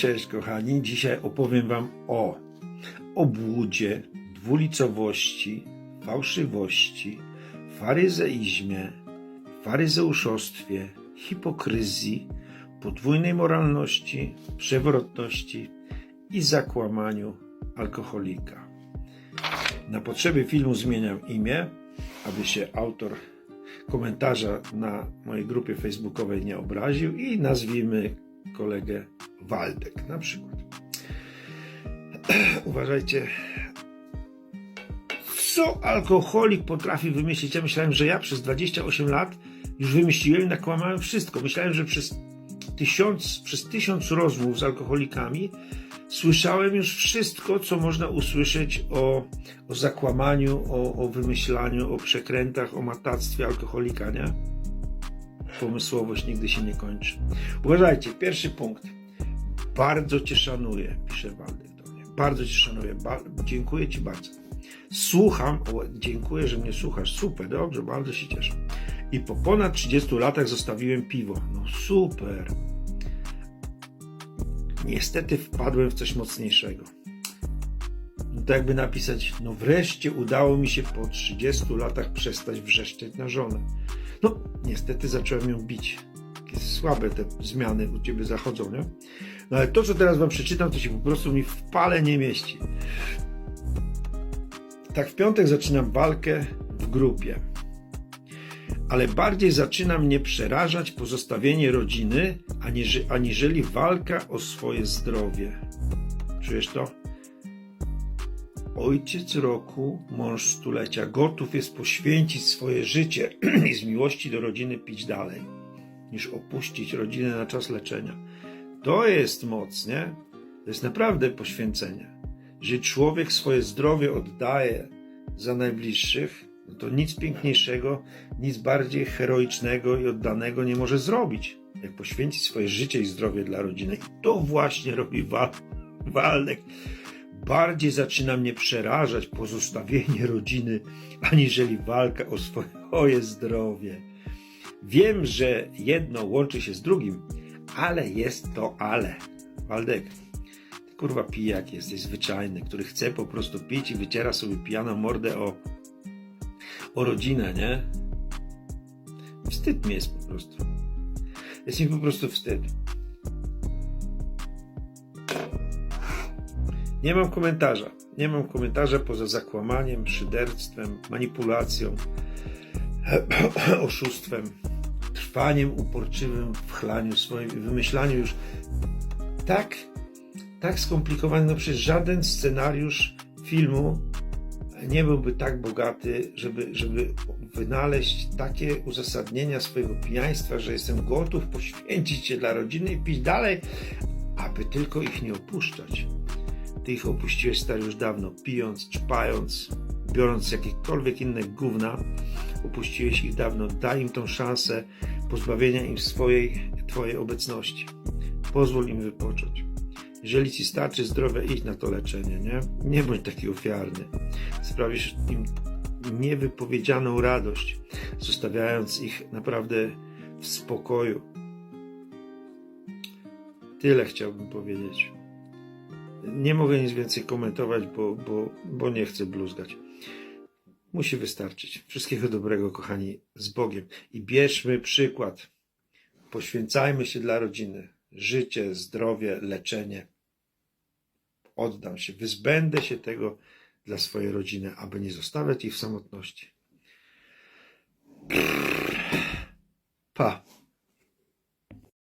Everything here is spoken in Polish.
Cześć kochani, dzisiaj opowiem Wam o obłudzie, dwulicowości, fałszywości, faryzeizmie, faryzeuszostwie, hipokryzji, podwójnej moralności, przewrotności i zakłamaniu alkoholika. Na potrzeby filmu zmieniam imię, aby się autor komentarza na mojej grupie facebookowej nie obraził i nazwijmy kolegę Waldek na przykład. Uważajcie, co alkoholik potrafi wymyślić. Ja myślałem, że ja przez 28 lat już wymyśliłem i nakłamałem wszystko. Myślałem, że przez tysiąc, przez tysiąc rozmów z alkoholikami słyszałem już wszystko, co można usłyszeć o, o zakłamaniu, o, o wymyślaniu, o przekrętach, o matactwie alkoholika, nie? Pomysłowość nigdy się nie kończy. Uważajcie, pierwszy punkt. Bardzo Cię szanuję, pisze Waldek do mnie. Bardzo Cię szanuję. Ba- dziękuję Ci bardzo. Słucham, o, dziękuję, że mnie słuchasz. Super, dobrze, bardzo się cieszę. I po ponad 30 latach zostawiłem piwo. No super. Niestety wpadłem w coś mocniejszego. To jakby napisać, no wreszcie udało mi się po 30 latach przestać wrzeszczeć na żonę. No, niestety zacząłem ją bić. Takie słabe te zmiany u ciebie zachodzą, nie? No ale to, co teraz wam przeczytam, to się po prostu mi w pale nie mieści. Tak w piątek zaczynam walkę w grupie. Ale bardziej zaczyna mnie przerażać pozostawienie rodziny, aniżeli walka o swoje zdrowie. Czujesz to? Ojciec roku, mąż stulecia, gotów jest poświęcić swoje życie i z miłości do rodziny pić dalej, niż opuścić rodzinę na czas leczenia. To jest moc, nie? To jest naprawdę poświęcenie. Jeżeli człowiek swoje zdrowie oddaje za najbliższych, no to nic piękniejszego, nic bardziej heroicznego i oddanego nie może zrobić, jak poświęcić swoje życie i zdrowie dla rodziny. I to właśnie robi Wal Waldek bardziej zaczyna mnie przerażać pozostawienie rodziny, aniżeli walka o swoje zdrowie. Wiem, że jedno łączy się z drugim, ale jest to ale. Waldek, ty kurwa pijak jesteś zwyczajny, który chce po prostu pić i wyciera sobie pijaną mordę o, o rodzinę, nie? Wstyd mi jest po prostu. Jest mi po prostu wstyd. Nie mam komentarza. Nie mam komentarza poza zakłamaniem, szyderstwem, manipulacją, oszustwem, trwaniem uporczywym w chlaniu swoim wymyślaniu już tak, tak skomplikowany. No przecież żaden scenariusz filmu nie byłby tak bogaty, żeby, żeby wynaleźć takie uzasadnienia swojego pijaństwa, że jestem gotów poświęcić się dla rodziny i pić dalej, aby tylko ich nie opuszczać. Ty ich opuściłeś stary już dawno, pijąc, czpając, biorąc jakiekolwiek inne gówna, opuściłeś ich dawno. Daj im tą szansę pozbawienia im swojej, twojej obecności. Pozwól im wypocząć. Jeżeli ci starczy zdrowe, idź na to leczenie, nie? Nie bądź taki ofiarny. Sprawisz im niewypowiedzianą radość, zostawiając ich naprawdę w spokoju. Tyle chciałbym powiedzieć. Nie mogę nic więcej komentować, bo, bo, bo nie chcę bluzgać. Musi wystarczyć. Wszystkiego dobrego, kochani, z Bogiem. I bierzmy przykład. Poświęcajmy się dla rodziny. Życie, zdrowie, leczenie. Oddam się, wyzbędę się tego dla swojej rodziny, aby nie zostawiać ich w samotności. Pa.